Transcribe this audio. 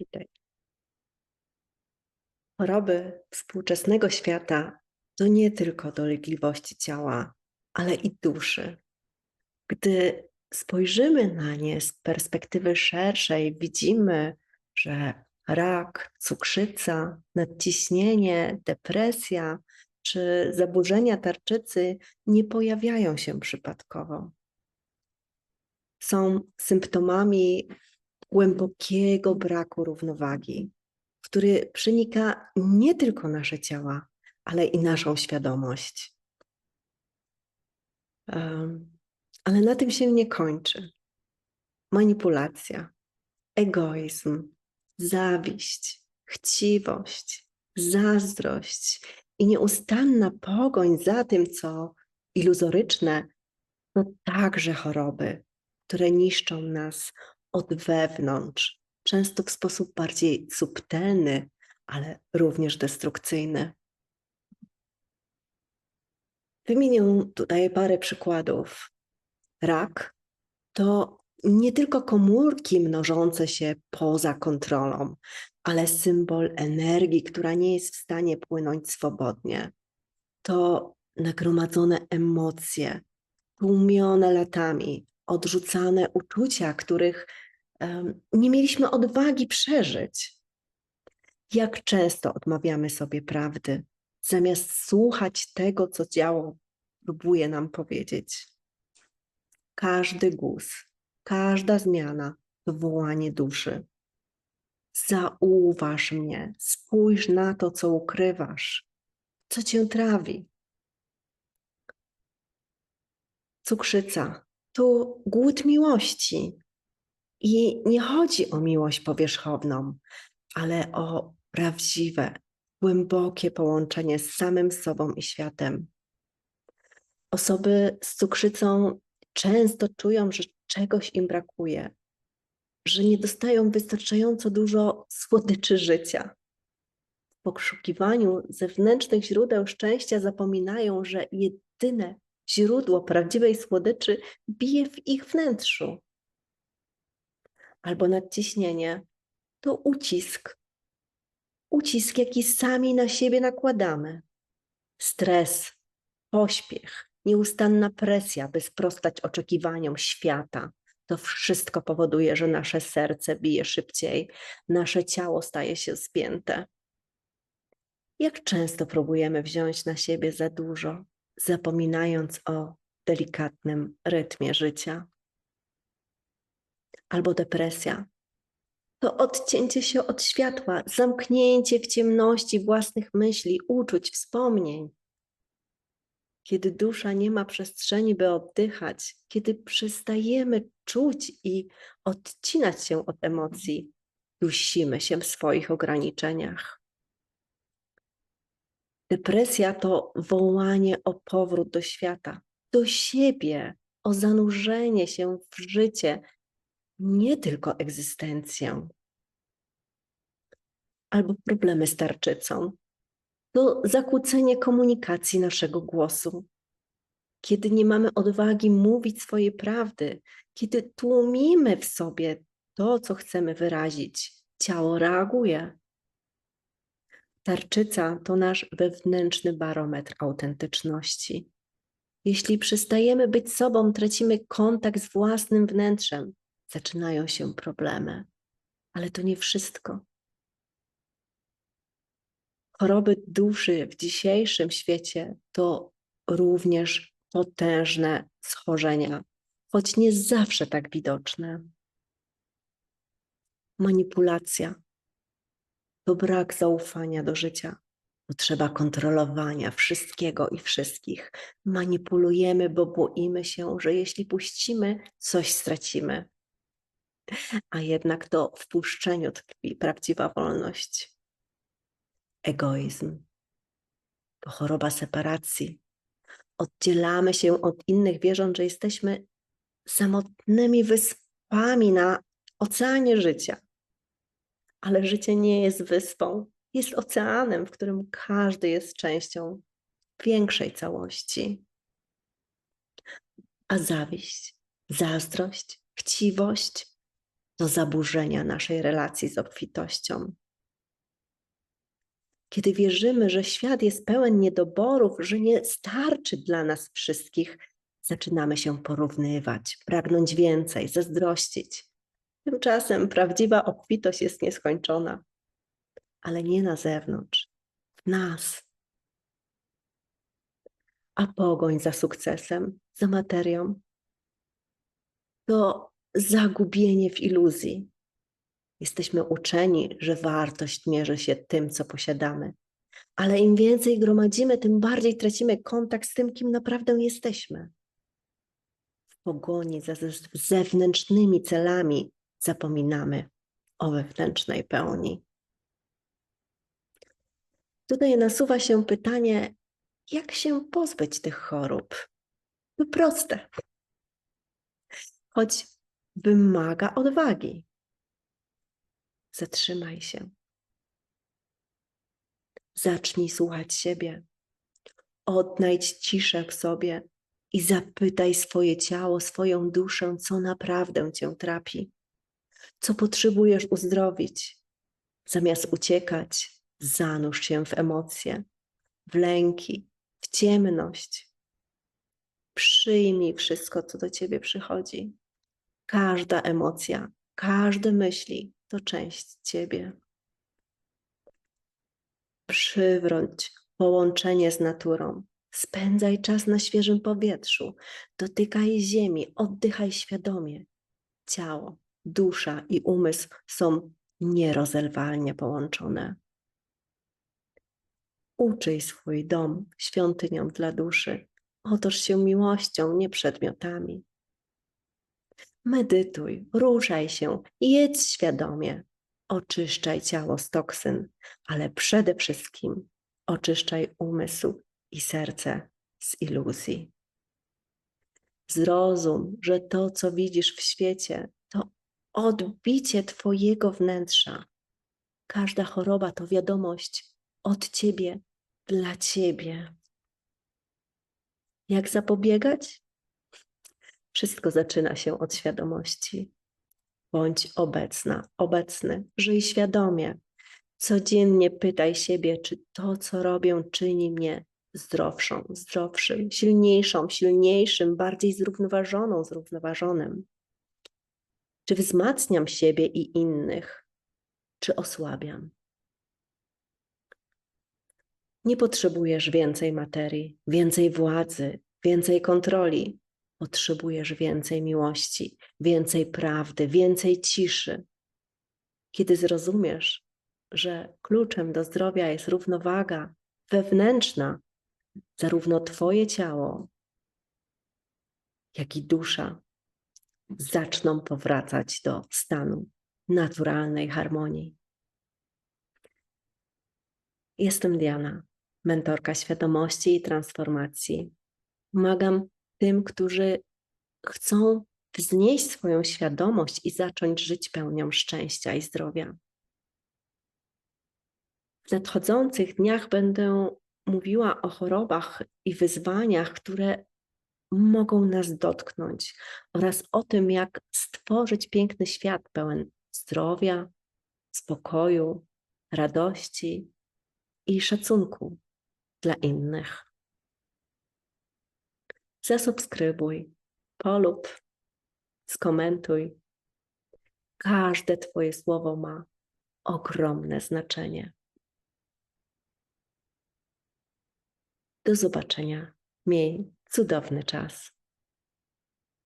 Witaj. Choroby współczesnego świata to nie tylko dolegliwości ciała, ale i duszy. Gdy spojrzymy na nie z perspektywy szerszej, widzimy, że rak, cukrzyca, nadciśnienie, depresja czy zaburzenia tarczycy nie pojawiają się przypadkowo. Są symptomami głębokiego braku równowagi, który przenika nie tylko nasze ciała, ale i naszą świadomość. Ale na tym się nie kończy. Manipulacja, egoizm, zawiść, chciwość, zazdrość i nieustanna pogoń za tym, co iluzoryczne, to także choroby, które niszczą nas od wewnątrz, często w sposób bardziej subtelny, ale również destrukcyjny. Wymienię tutaj parę przykładów. Rak to nie tylko komórki mnożące się poza kontrolą, ale symbol energii, która nie jest w stanie płynąć swobodnie. To nagromadzone emocje, tłumione latami, odrzucane uczucia, których nie mieliśmy odwagi przeżyć. Jak często odmawiamy sobie prawdy, zamiast słuchać tego, co ciało próbuje nam powiedzieć. Każdy głos, każda zmiana to wołanie duszy. Zauważ mnie, spójrz na to, co ukrywasz, co cię trawi. Cukrzyca to głód miłości. I nie chodzi o miłość powierzchowną, ale o prawdziwe, głębokie połączenie z samym sobą i światem. Osoby z cukrzycą często czują, że czegoś im brakuje, że nie dostają wystarczająco dużo słodyczy życia. W poszukiwaniu zewnętrznych źródeł szczęścia zapominają, że jedyne źródło prawdziwej słodyczy bije w ich wnętrzu. Albo nadciśnienie to ucisk. Ucisk, jaki sami na siebie nakładamy. Stres, pośpiech, nieustanna presja, by sprostać oczekiwaniom świata. To wszystko powoduje, że nasze serce bije szybciej, nasze ciało staje się spięte. Jak często próbujemy wziąć na siebie za dużo, zapominając o delikatnym rytmie życia? Albo depresja. To odcięcie się od światła, zamknięcie w ciemności własnych myśli, uczuć, wspomnień kiedy dusza nie ma przestrzeni, by oddychać, kiedy przestajemy czuć i odcinać się od emocji, dusimy się w swoich ograniczeniach. Depresja to wołanie o powrót do świata, do siebie, o zanurzenie się w życie, nie tylko egzystencję. Albo problemy z tarczycą, to zakłócenie komunikacji naszego głosu. Kiedy nie mamy odwagi mówić swojej prawdy, kiedy tłumimy w sobie to, co chcemy wyrazić, ciało reaguje. Tarczyca to nasz wewnętrzny barometr autentyczności. Jeśli przestajemy być sobą, tracimy kontakt z własnym wnętrzem, zaczynają się problemy. Ale to nie wszystko. Choroby duszy w dzisiejszym świecie to również potężne schorzenia, choć nie zawsze tak widoczne. Manipulacja to brak zaufania do życia, potrzeba kontrolowania wszystkiego i wszystkich. Manipulujemy, bo boimy się, że jeśli puścimy, coś stracimy. A jednak to w puszczeniu tkwi prawdziwa wolność egoizm. To choroba separacji. Oddzielamy się od innych, wierząc, że jesteśmy samotnymi wyspami na oceanie życia. Ale życie nie jest wyspą, jest oceanem, w którym każdy jest częścią większej całości. A zawiść, zazdrość, chciwość do zaburzenia naszej relacji z obfitością. Kiedy wierzymy, że świat jest pełen niedoborów, że nie starczy dla nas wszystkich, zaczynamy się porównywać, pragnąć więcej, zazdrościć. Tymczasem prawdziwa obfitość jest nieskończona, ale nie na zewnątrz, w nas. A pogoń za sukcesem, za materią, to zagubienie w iluzji. Jesteśmy uczeni, że wartość mierzy się tym, co posiadamy. Ale im więcej gromadzimy, tym bardziej tracimy kontakt z tym, kim naprawdę jesteśmy. W pogoni za zewnętrznymi celami zapominamy o wewnętrznej pełni. Tutaj nasuwa się pytanie, jak się pozbyć tych chorób? To proste, choć wymaga odwagi. Zatrzymaj się. Zacznij słuchać siebie. Odnajdź ciszę w sobie i zapytaj swoje ciało, swoją duszę, co naprawdę cię trapi, co potrzebujesz uzdrowić. Zamiast uciekać, zanurz się w emocje, w lęki, w ciemność. Przyjmij wszystko, co do ciebie przychodzi. Każda emocja, każde myśli to część ciebie. Przywróć połączenie z naturą. Spędzaj czas na świeżym powietrzu. Dotykaj ziemi, oddychaj świadomie. Ciało, dusza i umysł są nierozerwalnie połączone. Uczyj swój dom świątynią dla duszy. Otoż się miłością, nie przedmiotami. Medytuj, ruszaj się, jedz świadomie. Oczyszczaj ciało z toksyn, ale przede wszystkim oczyszczaj umysł i serce z iluzji. Zrozum, że to, co widzisz w świecie, to odbicie Twojego wnętrza. Każda choroba to wiadomość od Ciebie dla Ciebie. Jak zapobiegać? Wszystko zaczyna się od świadomości. Bądź obecna, obecny, żyj świadomie. Codziennie pytaj siebie, czy to, co robię, czyni mnie zdrowszą, zdrowszym, silniejszą, silniejszym, bardziej zrównoważoną, zrównoważonym. Czy wzmacniam siebie i innych, czy osłabiam? Nie potrzebujesz więcej materii, więcej władzy, więcej kontroli. Potrzebujesz więcej miłości, więcej prawdy, więcej ciszy. Kiedy zrozumiesz, że kluczem do zdrowia jest równowaga wewnętrzna, zarówno Twoje ciało, jak i dusza zaczną powracać do stanu naturalnej harmonii. Jestem Diana, mentorka świadomości i transformacji. Pomagam tym, którzy chcą wznieść swoją świadomość i zacząć żyć pełnią szczęścia i zdrowia. W nadchodzących dniach będę mówiła o chorobach i wyzwaniach, które mogą nas dotknąć, oraz o tym, jak stworzyć piękny świat pełen zdrowia, spokoju, radości i szacunku dla innych. Zasubskrybuj, polub, skomentuj. Każde Twoje słowo ma ogromne znaczenie. Do zobaczenia. Miej cudowny czas.